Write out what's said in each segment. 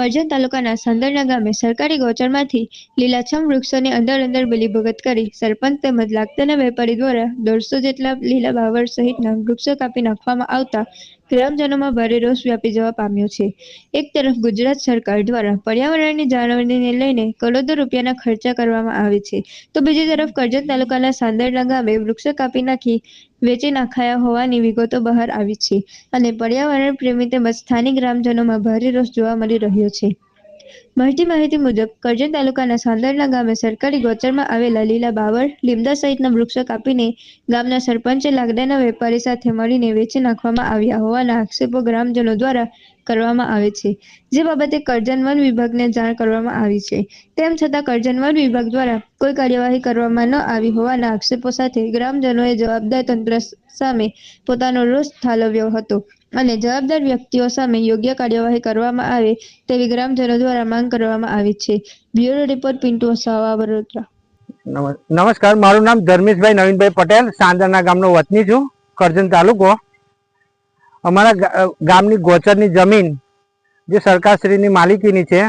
કરજણ તાલુકાના સંદરના ગામે સરકારી ગૌચરમાંથી લીલાછમ વૃક્ષોની અંદર અંદર બલીભગત કરી સરપંચ તેમજ લાગતાના વેપારી દ્વારા દોઢસો જેટલા લીલા બાવર સહિતના વૃક્ષો કાપી નાખવામાં આવતા ગ્રામજનોમાં ભારે રોષ વ્યાપી જવા પામ્યો છે. એક તરફ ગુજરાત સરકાર દ્વારા પર્યાવરણની જાળવણીને લઈને કરોડો રૂપિયાના ખર્ચા કરવામાં આવે છે, તો બીજી તરફ કરજણ તાલુકાના સાંદરડા ગામે વૃક્ષો કાપી નાખી, વેચી નાખાયા હોવાની વિગતો બહાર આવી છે અને પર્યાવરણ પ્રેમી તેમજ સ્થાનિક ગ્રામજનોમાં ભારે રોષ જોવા મળી રહ્યો છે. મળતી માહિતી મુજબ, કરજણ તાલુકાના સાંદરડા ગામે સરકારી ગોચરમાં આવેલા લીલા બાવળ લીમડા સહિતના વૃક્ષો કાપીને ગામના સરપંચે લાકડાના વેપારી સાથે મળીને વેચી નાખવામાં આવ્યા હોવાના આક્ષેપો ગ્રામજનો દ્વારા કરવામાં આવે છે. જે બાબતે કરજણ વન વિભાગને જાણ કરવામાં આવી છે. તેમ છતાં કરજણ વન વિભાગ દ્વારા કોઈ કાર્યવાહી કરવામાં ન આવી હોવાના આક્ષેપો સાથે ગ્રામજનોએ જવાબદાર તંત્ર સામે પોતાનો રોષ ઠાલવ્યો હતો. અને જવાબદાર વ્યક્તિઓ સામે યોગ્ય કાર્યવાહી કરવામાં આવે તેવી ગ્રામજનો દ્વારા માંગ કરવામાં આવી છે. Bureau report Pintu Vasava, Vadodara. નમસ્કાર, મારું નામ ધર્મેશભાઈ નવીનભાઈ પટેલ, સાંદરના ગામનો વતની છું, કરજણ તાલુકો. અમારા ગામની ગોચરની જમીન જે સરકારશ્રીની માલિકીની છે,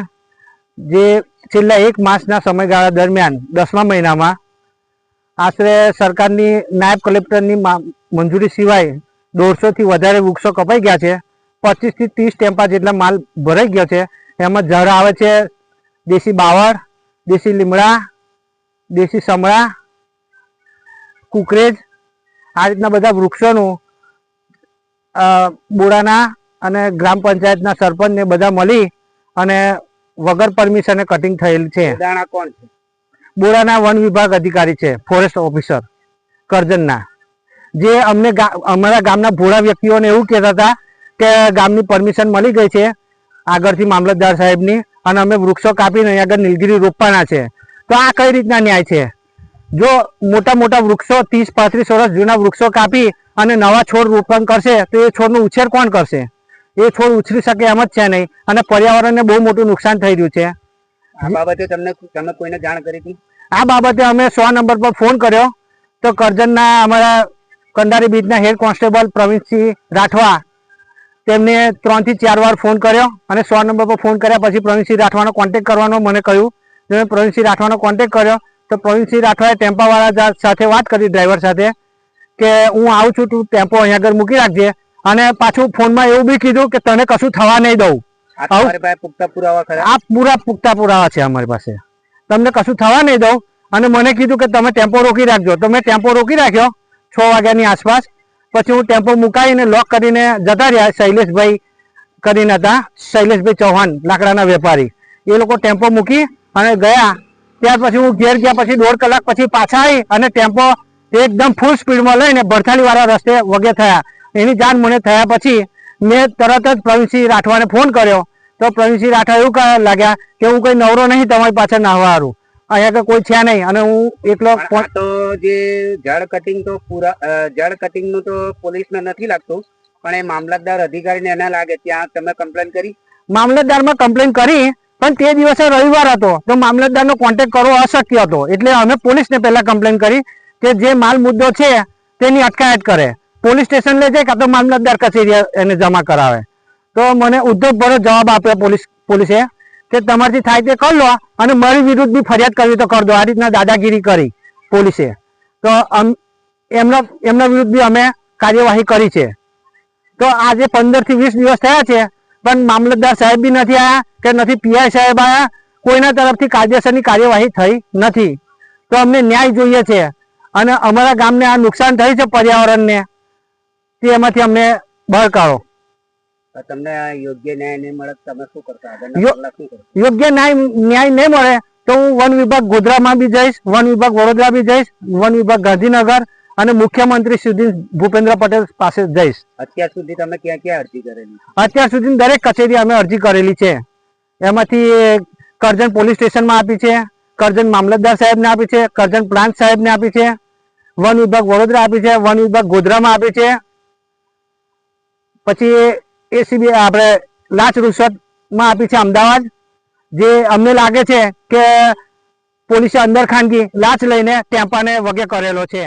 જે છેલ્લા એક માસના સમયગાળા દરમિયાન, દસમા મહિનામાં, આશરે સરકારની નાયબ કલેક્ટરની મંજૂરી સિવાય દોઢસોથી વધારે વૃક્ષો કપાઈ ગયા છે. પચીસથી ત્રીસ ટેમ્પા જેટલા માલ ભરાઈ ગયો છે. એમાં ઝાડ આવે છે. દેશી બાવળ દેશી લીમડા દેશી સમળા કુકરેજ આ રીતના બધા વૃક્ષોનું બોડાના અને ગ્રામ પંચાયતના સરપંચને બધા મળી અને વગર પરમિશને કટિંગ થયેલ છે. દાણા કોણ છે? બોડાના વન વિભાગ અધિકારી છે ફોરેસ્ટ ઓફિસર કરજણના. જે અમને અમારા ગામના ભોળા વ્યક્તિઓને એવું કહેતા હતા કે ગામની પરમિશન મળી ગઈ છે આગળથી મામલતદાર સાહેબની અને અમે વૃક્ષો કાપીને આગળ નીલગીરી રોપવાના છે. તો આ કઈ રીતના ન્યાય છે? જો મોટા મોટા વૃક્ષો ત્રીસ પાંત્રીસ વર્ષ જૂના વૃક્ષો કાપી અને નવા છોડ રોપણ કરશે તો એ છોડનો ઉછેર કોણ કરશે? એ છોડ ઉછરી શકે એમ જ છે નહીં. અને પર્યાવરણને બહુ મોટું નુકસાન થઈ રહ્યું છે. આ બાબતે તમને તમે કોઈને જાણ કરી હતી? આ બાબતે અમે સો નંબર પર ફોન કર્યો. તો કરજણના અમારા કંડારી બીજના હેડ કોન્સ્ટેબલ પ્રવીણસિંહ રાઠવા તેમને ત્રણથી ચાર વાર ફોન કર્યો અને સો નંબર પર ફોન કર્યા પછી પ્રવીણસિંહ રાઠવાનો કોન્ટેક કરવાનો મને કહ્યું. મેં પ્રવીણસિંહ રાઠવાનો કોન્ટેક્ટ કર્યો. તો પ્રવીણસિંહ રાઠવાએ ટેમ્પાવાળા સાથે વાત કરી ડ્રાઈવર સાથે કે હું આવું છું તું ટેમ્પો અહીંયા આગળ મૂકી રાખજે. અને પાછું ફોનમાં એવું બી કીધું કે તને કશું થવા નહીં દઉં. આ પૂરા પુખ્તા પુરાવા છે અમારી પાસે. તમને કશું થવા નહીં દઉં. અને મને કીધું કે તમે ટેમ્પો રોકી રાખજો. તો મેં ટેમ્પો રોકી રાખ્યો. છ વાગ્યાની આસપાસ. પછી હું ટેમ્પો મુકાવીને લોક કરીને જતા રહ્યા શૈલેષભાઈ કરીને હતા, શૈલેષભાઈ ચૌહાણ, લાકડાના વેપારી. એ લોકો ટેમ્પો મૂકી અને ગયા. ત્યાર પછી હું ઘેર ગયા પછી દોઢ કલાક પછી પાછા આવી અને ટેમ્પો એકદમ ફૂલ સ્પીડમાં લઈને ભરથાલીવાળા રસ્તે વગે થયા. એની જાણ મને થયા પછી મેં તરત જ પ્રવીણસિંહ રાઠવાને ફોન કર્યો. તો પ્રવીણસિંહ રાઠવા એવું લાગ્યા કે હું કંઈ નવરો નહીં તમારી પાછળ નાહવા હારું. અહીંયા આગળ કોઈ છે નહીં. અને હું એકલો તો જે ઝાડ કટિંગ તો પૂરા ઝાડ કટિંગનું તો પોલીસને નથી લાગતું પણ એ મામલતદાર અધિકારીને એના લાગે. ત્યાં તમે કમ્પ્લેન કરી? મામલતદારમાં કમ્પ્લેન કરી પણ તે દિવસે રવિવાર હતો. તો મામલતદારનો કોન્ટેક્ટ કરવો અશક્ય હતો. એટલે અમે પોલીસને પહેલા કમ્પ્લેન કરી કે જે માલ મુદ્દો છે તેની અટકાયત કરે. પોલીસ સ્ટેશન લઈ જાય કાં તો મામલતદાર કચેરી એને જમા કરાવે. તો મને ઉદ્ધવભરો જવાબ આપ્યો પોલીસ પોલીસે. કે તમારથી થાય તે કરી લો. અને મારી વિરુદ્ધ બી ફરિયાદ કરવી તો કરી દો. આ રીતના દાદાગીરી કરી પોલીસે. તો એમના એમના વિરુદ્ધ બી અમે કાર્યવાહી કરી છે. તો આજે પંદરથી વીસ દિવસ થયા છે, પણ મામલતદાર સાહેબ બી નથી આવ્યા કે નથી પીઆઈ સાહેબ આવ્યા કોઈના તરફથી કાયદેસરની કાર્યવાહી થઈ નથી. તો અમને ન્યાય જોઈએ છે. અને અમારા ગામને આ નુકસાન થયું છે પર્યાવરણને. તે એમાંથી અમને બહાર કાઢો. તો તમને યોગ્ય ન્યાય નહીં મળે તમે શું કરતા? આગળના યો- પગલાં શું કરો યોગ્ય ન્યાય ન્યાય નહીં મળે તો હું વન વિભાગ ગોધરામાં બી જઈશ વન વિભાગ વડોદરા બી જઈશ વન વિભાગ ગાંધીનગર અને મુખ્યમંત્રી સુધી ભૂપેન્દ્ર પટેલ પાસે જઈશ. અત્યાર સુધી તમે ક્યાં ક્યાં અરજી કરેલી? અત્યાર સુધી દરેક કચેરી અમે અરજી કરેલી છે. એમાંથી કરજણ પોલીસ સ્ટેશનમાં આપી છે કરજણ મામલતદાર સાહેબને આપી છે કરજણ પ્રાંત સાહેબને આપી છે વન વિભાગ વડોદરા આપી છે વન વિભાગ ગોધરામાં આપી છે. પછી એસીબી આપણે લાચ રૂશ્વતમાં આપી છે અમદાવાદ, જે અમને લાગે છે કે પોલીસે અંદર ખાનગી લાંચ લઈને ટેમ્પાને વગે કરેલો છે.